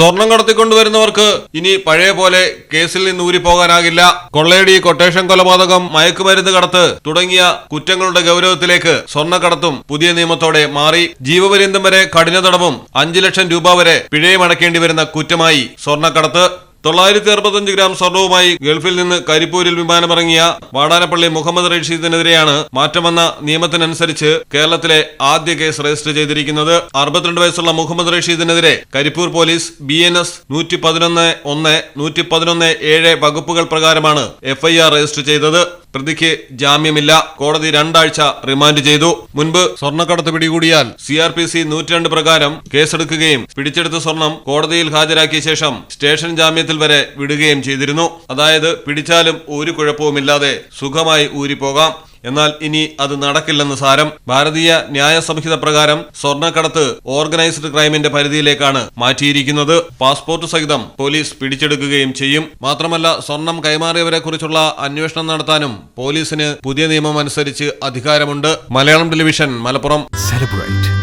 സ്വർണം കടത്തിക്കൊണ്ടുവരുന്നവർക്ക് ഇനി പഴയ പോലെ കേസിൽ നിന്ന് ഊരിപ്പോകാനാകില്ല. കൊള്ളയടി കൊട്ടേഷൻ കൊലപാതകം മയക്കുമരുന്ന് കടത്ത് തുടങ്ങിയ കുറ്റങ്ങളുടെ ഗൗരവത്തിലേക്ക് സ്വർണക്കടത്തും പുതിയ നിയമത്തോടെ മാറി. ജീവപര്യന്തം വരെ കഠിന തടവും അഞ്ചു ലക്ഷം രൂപ വരെ പിഴയും അടക്കേണ്ടി വരുന്ന കുറ്റമായി സ്വർണക്കടത്ത് തൊള്ളായിരത്തി അറുപത്തഞ്ച് ഗ്രാം സ്വർണവുമായി ഗൾഫിൽ നിന്ന് കരിപ്പൂരിൽ വിമാനമിറങ്ങിയ വാടാനപ്പള്ളി മുഹമ്മദ് റഷീദിനെതിരെയാണ് മാറ്റം വന്ന നിയമത്തിനനുസരിച്ച് കേരളത്തിലെ ആദ്യ കേസ് രജിസ്റ്റർ ചെയ്തിരിക്കുന്നത്. അറുപത്തിരണ്ട് വയസ്സുള്ള Muhammad റഷീദിനെതിരെ Karipur police B N S നൂറ്റി പതിനൊന്ന് ഒന്ന് നൂറ്റി പതിനൊന്ന് ഏഴ് വകുപ്പുകൾ പ്രകാരമാണ് എഫ്ഐആർ രജിസ്റ്റർ ചെയ്തത്. പ്രതിക്ക് ജാമ്യമില്ല. കോടതി രണ്ടാഴ്ച റിമാൻഡ് ചെയ്തു. മുൻപ് സ്വർണക്കടത്ത് പിടികൂടിയാൽ സി ആർ പി സി നൂറ്റിരണ്ട് പ്രകാരം കേസെടുക്കുകയും പിടിച്ചെടുത്ത സ്വർണം കോടതിയിൽ ഹാജരാക്കിയ ശേഷം സ്റ്റേഷൻ ജാമ്യത്തിൽ വരെ വിടുകയും ചെയ്തിരുന്നു. അതായത് പിടിച്ചാലും ഒരു കുഴപ്പവുമില്ലാതെ സുഖമായി ഊരിപ്പോകാം. എന്നാൽ ഇനി അത് നടക്കില്ലെന്ന് സാരം ഭാരതീയ ന്യായ സംഹിത പ്രകാരം സ്വർണക്കടത്ത് ഓർഗനൈസ്ഡ് ക്രൈമിന്റെ പരിധിയിലേക്കാണ് മാറ്റിയിരിക്കുന്നത്. പാസ്പോർട്ട് സഹിതം പോലീസ് പിടിച്ചെടുക്കുകയും ചെയ്യും. മാത്രമല്ല സ്വർണം കൈമാറിയവരെ കുറിച്ചുള്ള അന്വേഷണം നടത്താനും പോലീസിന് പുതിയ നിയമം അനുസരിച്ച് അധികാരമുണ്ട്. മലയാളം ടെലിവിഷൻ മലപ്പുറം. Celebrate